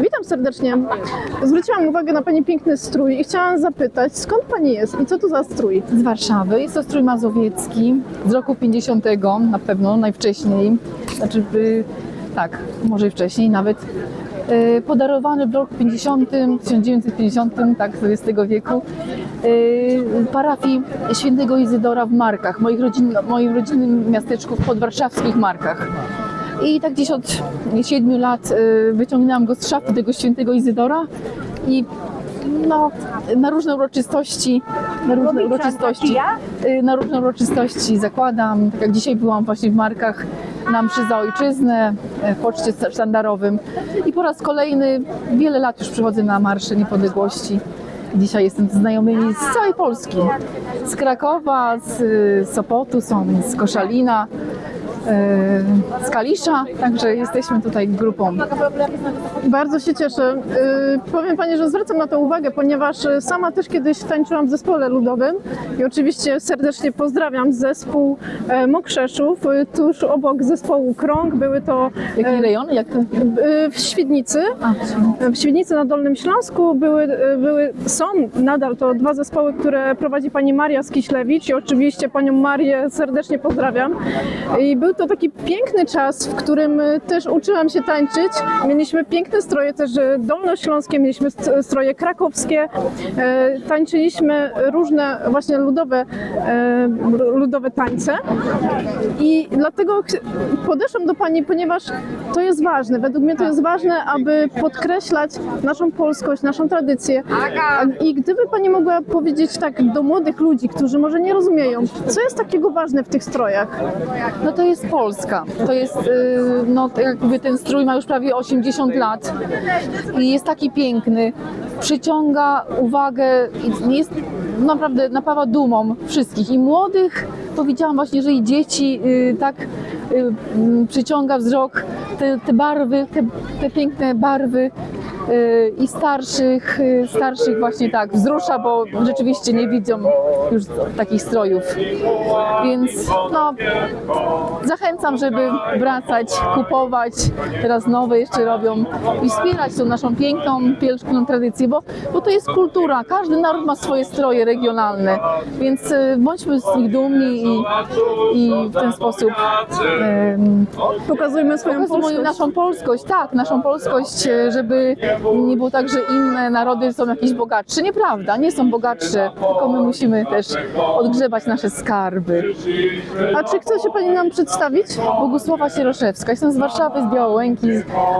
Witam serdecznie. Zwróciłam uwagę na Pani piękny strój i chciałam zapytać, skąd Pani jest i co to za strój? z Warszawy. Jest to strój mazowiecki z roku 50 na pewno, najwcześniej. Znaczy, y, tak, może i wcześniej nawet. Y, Podarowany w roku 50, 1950, tak, XX wieku, y, parafii świętego Izydora w Markach, moich rodzin, moim rodzinnym miasteczku w podwarszawskich Markach. I tak gdzieś od 7 lat y, wyciągnęłam go z szafy tego świętego Izydora i no, na różne uroczystości, na różne uroczystości, y, na różne uroczystości zakładam. Tak jak dzisiaj byłam właśnie w Markach na mszy za ojczyznę y, w poczcie sztandarowym i po raz kolejny wiele lat już przychodzę na marsze niepodległości. Dzisiaj jestem z znajomymi z całej Polski, z Krakowa, z Sopotu, są z Koszalina, z Kalisza, także jesteśmy tutaj grupą. Bardzo się cieszę. Yy, powiem Pani, że zwracam na to uwagę, ponieważ y, sama też kiedyś tańczyłam w zespole ludowym i oczywiście serdecznie pozdrawiam zespół e, Mokrzeszów, tuż obok zespołu Krąg. Były to Jaki e, rejon? Jak w Świdnicy. W Świdnicy na Dolnym Śląsku były, były, są nadal to dwa zespoły, które prowadzi pani Maria Skiślewicz i oczywiście panią Marię serdecznie pozdrawiam. I był to taki piękny czas, w którym y, też uczyłam się tańczyć. Mieliśmy piękne stroje też y, dolnośląskie, mieliśmy st- stroje krakowskie. E, Tańczyliśmy różne właśnie ludowe, ludowe tańce. I dlatego podeszłam do Pani, ponieważ to jest ważne. Według mnie to jest ważne, aby podkreślać naszą polskość, naszą tradycję. I gdyby Pani mogła powiedzieć tak do młodych ludzi, którzy może nie rozumieją, co jest takiego ważne w tych strojach? No to jest Polska. To jest, yy, no tak jak mówię, ten strój ma już prawie 80 lat i jest taki piękny. Przyciąga uwagę i jest naprawdę napawa dumą wszystkich i młodych, powiedziałam właśnie, że i dzieci yy, tak mm, przyciąga wzrok te, te barwy, te, te piękne barwy i starszych, yy, starszych właśnie tak wzrusza, bo rzeczywiście nie widzą już takich strojów. Więc no, zachęcam, żeby wracać, kupować, teraz nowe jeszcze robią i wspierać tą naszą piękną, piękną tradycję, bo, bo to jest kultura, każdy naród ma swoje stroje regionalne, więc y, bądźmy z nich dumni i, i w ten sposób em, Pokazujmy swoją pokazujmy polskość. naszą polskość, tak, naszą polskość, e, żeby nie było tak, że inne narody są jakieś bogatsze. Nieprawda, nie są bogatsze, tylko my musimy też odgrzebać nasze skarby. A czy chce się Pani nam przedstawić? Bogusława Sieroszewska. Jestem z Warszawy, z Białołęki,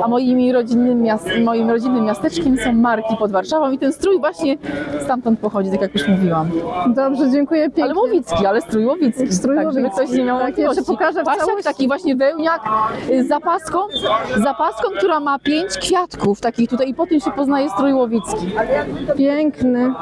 a moimi rodzinnym miast, moim rodzinnym miasteczkiem są Marki pod Warszawą i ten strój właśnie stamtąd pochodzi, tak jak już mówiłam. Dobrze, dziękuję pięknie. Ale Łowicki, ale strój Łowicki. Strój tak, żeby łowicki. ktoś nie miał Tak, jeszcze pokażę w Pasiak, całości. taki właśnie wełniak y, z zapaską, z zapaską, która ma pięć kwiatków takich tutaj i po tym się poznaje strój Łowicki. Piękny.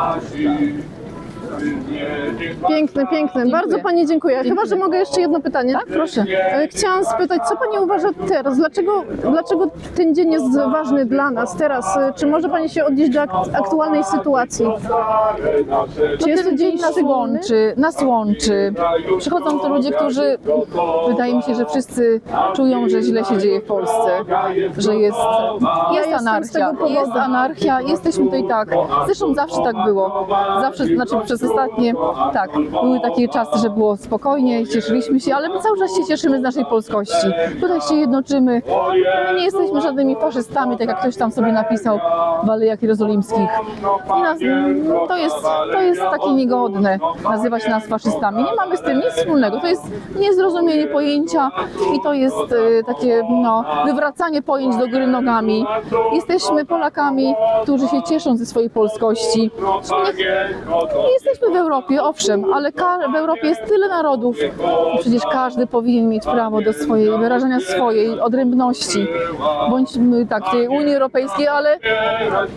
Piękny, piękny. Bardzo Pani dziękuję. Chyba, że mogę jeszcze jedno pytanie. Tak, proszę. E, Chciałam spytać, co Pani uważa teraz? Dlaczego, dlaczego ten dzień jest ważny dla nas teraz? E, Czy może Pani się odnieść do ak- aktualnej sytuacji? Czy jest to ten dzień nas łączy, nas łączy. Przychodzą to ludzie, którzy, wydaje mi się, że wszyscy czują, że źle się dzieje w Polsce, że jest, jest anarchia, jest anarchia, jesteśmy tutaj tak. Zresztą zawsze tak było. Zawsze, znaczy przez ostatnie, tak, były takie czasy, że było spokojnie, cieszyliśmy się, ale my cały czas się cieszymy z naszej polskości. Tutaj się jednoczymy. My nie jesteśmy żadnymi faszystami, tak jak ktoś tam sobie napisał w Alejach Jerozolimskich. I nas, to, jest, to jest takie niegodne nazywać nas faszystami. Nie mamy z tym nic wspólnego. To jest niezrozumienie pojęcia i to jest e, takie no, wywracanie pojęć do góry nogami. Jesteśmy Polakami, którzy się cieszą ze swojej polskości. Nie, nie jesteśmy w Europie, owszem, ale w Europie jest tyle narodów. Przecież każdy powinien mieć prawo do swojej, wyrażania swojej odrębności. Bądźmy tak tej Unii Europejskiej, ale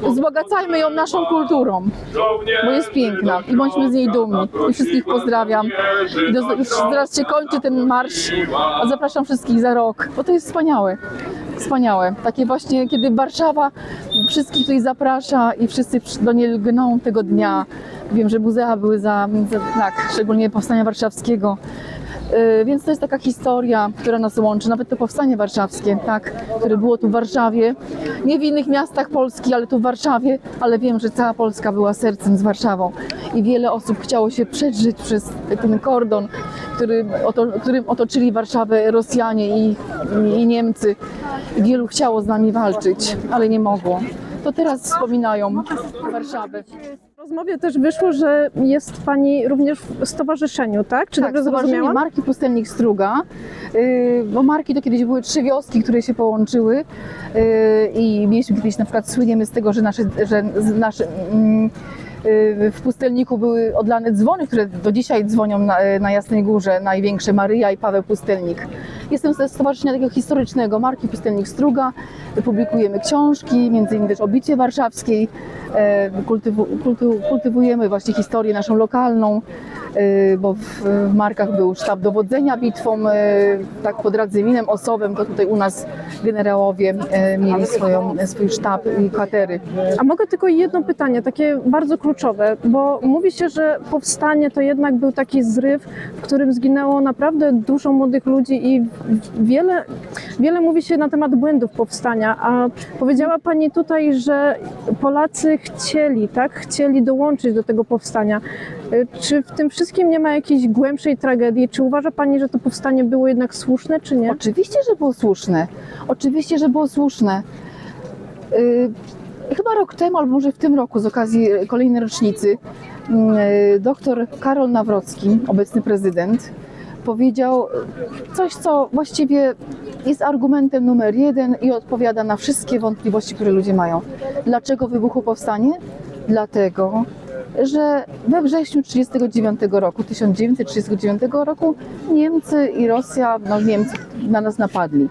wzbogacajmy ją naszą kulturą, bo jest piękna i bądźmy z niej dumni. I wszystkich pozdrawiam. I do, już się kończy ten marsz, zapraszam wszystkich za rok, bo to jest wspaniałe. Wspaniałe. Takie właśnie, kiedy Warszawa wszystkich tutaj zaprasza i wszyscy do niej lgną tego dnia. Wiem, że muzea były za, za tak, szczególnie Powstania Warszawskiego. E, Więc to jest taka historia, która nas łączy, nawet to powstanie warszawskie, tak, które było tu w Warszawie. Nie w innych miastach Polski, ale tu w Warszawie, ale wiem, że cała Polska była sercem z Warszawą i wiele osób chciało się przedrzeć przez ten kordon, który, oto, którym otoczyli Warszawę Rosjanie i, i Niemcy. Wielu chciało z nami walczyć, ale nie mogło. To teraz wspominają Warszawę. W rozmowie też wyszło, że jest Pani również w stowarzyszeniu, tak? Czy tak, dobrze zrozumiałam? Marki Pustelnik Struga, yy, bo marki to kiedyś były trzy wioski, które się połączyły yy, i mieliśmy kiedyś na przykład słyniemy z tego, że nasze, że nasze, mm, yy, w Pustelniku były odlane dzwony, które do dzisiaj dzwonią na, na Jasnej Górze, największe Maryja i Paweł Pustelnik. Jestem ze Stowarzyszenia takiego historycznego, Marki Pustelnik Struga, publikujemy książki, między innymi też o Bitwie Warszawskiej, e, kultywu, kultywu, kultywujemy właśnie historię naszą lokalną, bo w, w Markach był sztab dowodzenia bitwą, e, tak pod Radzyminem Osowem, to tutaj u nas generałowie e, mieli swoją, swój sztab i kwatery. A mogę tylko jedno pytanie, takie bardzo kluczowe, bo mówi się, że powstanie to jednak był taki zryw, w którym zginęło naprawdę dużo młodych ludzi i wiele, wiele mówi się na temat błędów powstania, a powiedziała Pani tutaj, że Polacy chcieli, tak, chcieli dołączyć do tego powstania. Y, Czy w tym wszystkim nie ma jakiejś głębszej tragedii? Czy uważa Pani, że to powstanie było jednak słuszne, czy nie? Oczywiście, że było słuszne. Oczywiście, że było słuszne. Yy, Chyba rok temu, albo może w tym roku, z okazji kolejnej rocznicy, yy, doktor Karol Nawrocki, obecny prezydent, powiedział coś, co właściwie jest argumentem numer jeden i odpowiada na wszystkie wątpliwości, które ludzie mają. Dlaczego wybuchło powstanie? Dlatego, że we wrześniu 1939 roku, 1939 roku Niemcy i Rosja, no Niemcy na nas napadli.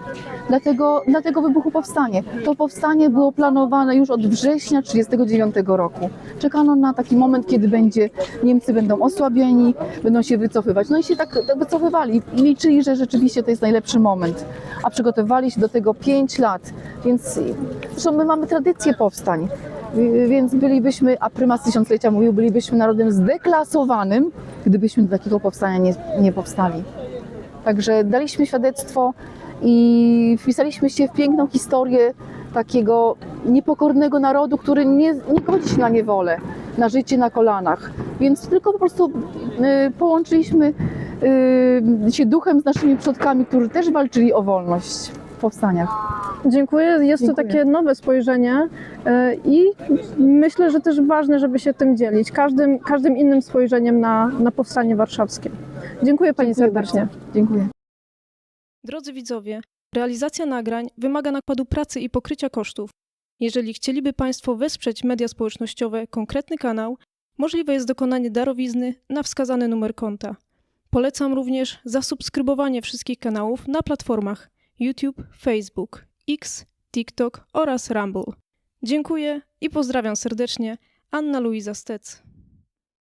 Dlatego, dlatego wybuchło powstanie. To powstanie było planowane już od września 1939 roku. Czekano na taki moment, kiedy będzie, Niemcy będą osłabieni, będą się wycofywać. No i się tak, tak wycofywali liczyli, że rzeczywiście to jest najlepszy moment. A przygotowywali się do tego 5 lat. Więc zresztą my mamy tradycję powstań. Y, Więc bylibyśmy, a prymas tysiąclecia mówił, bylibyśmy narodem zdeklasowanym, gdybyśmy do takiego powstania nie, nie powstali. Także daliśmy świadectwo i wpisaliśmy się w piękną historię takiego niepokornego narodu, który nie, nie godzi się na niewolę, na życie na kolanach. Więc tylko po prostu y, połączyliśmy y, się duchem z naszymi przodkami, którzy też walczyli o wolność powstaniach. Dziękuję. Jest Dziękuję. to takie nowe spojrzenie e, i myślę, że też ważne, żeby się tym dzielić, każdym, każdym innym spojrzeniem na, na powstanie warszawskie. Dziękuję Pani Dziękuję serdecznie. bardzo. Dziękuję. Drodzy widzowie, realizacja nagrań wymaga nakładu pracy i pokrycia kosztów. Jeżeli chcieliby Państwo wesprzeć media społecznościowe, konkretny kanał, możliwe jest dokonanie darowizny na wskazany numer konta. Polecam również zasubskrybowanie wszystkich kanałów na platformach YouTube, Facebook, X, TikTok oraz Rumble. Dziękuję i pozdrawiam serdecznie. Anna Luiza Stec.